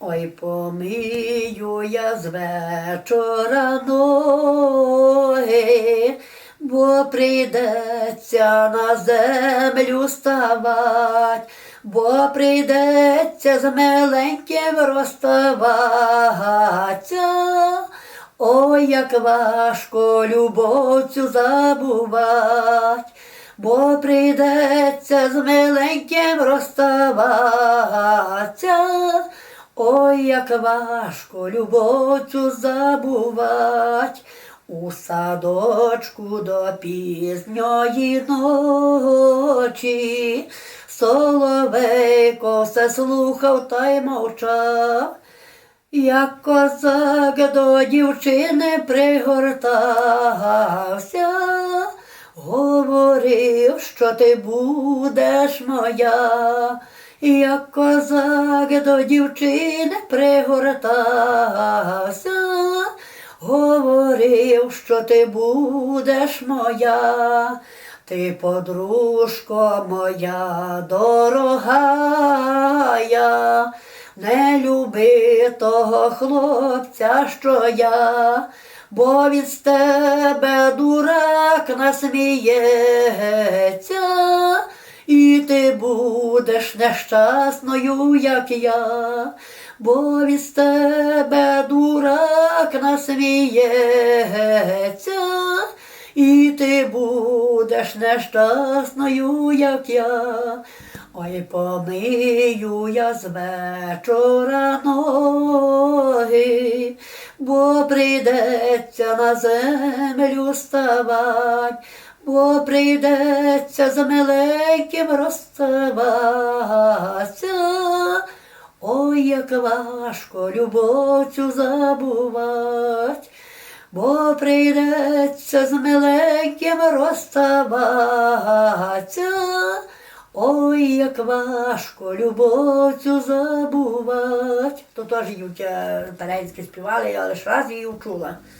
Ой, помию я з вечора ноги, бо прийдеться на землю ставать, бо прийдеться з миленьким розставатися. Ой, як важко любов цю забувать, бо прийдеться з миленьким розставатися. Ой, як важко любов цю забувать, у садочку до пізньої ночі, соловейко все слухав та й мовчав. Як козак до дівчини пригортався, говорив, що ти будеш моя, як козак до дівчини пригортався, говорив, що ти будеш моя, ти подружко моя дорогая. Не люби того хлопця, що я, бо від тебе дурак насміється, і ти будеш нещасною, як я, бо від тебе дурак насміється, і ти будеш нещасною, як я. Ой, помию я з вечора ноги, бо прийдеться на землю ставать, бо прийдеться з миленьким розставатися. Ой, як важко любов цю забувать, бо прийдеться з миленьким розставатися. Ой, як важко любов цю забувать. То теж Ютя Перенське співали, але ж раз її вчула.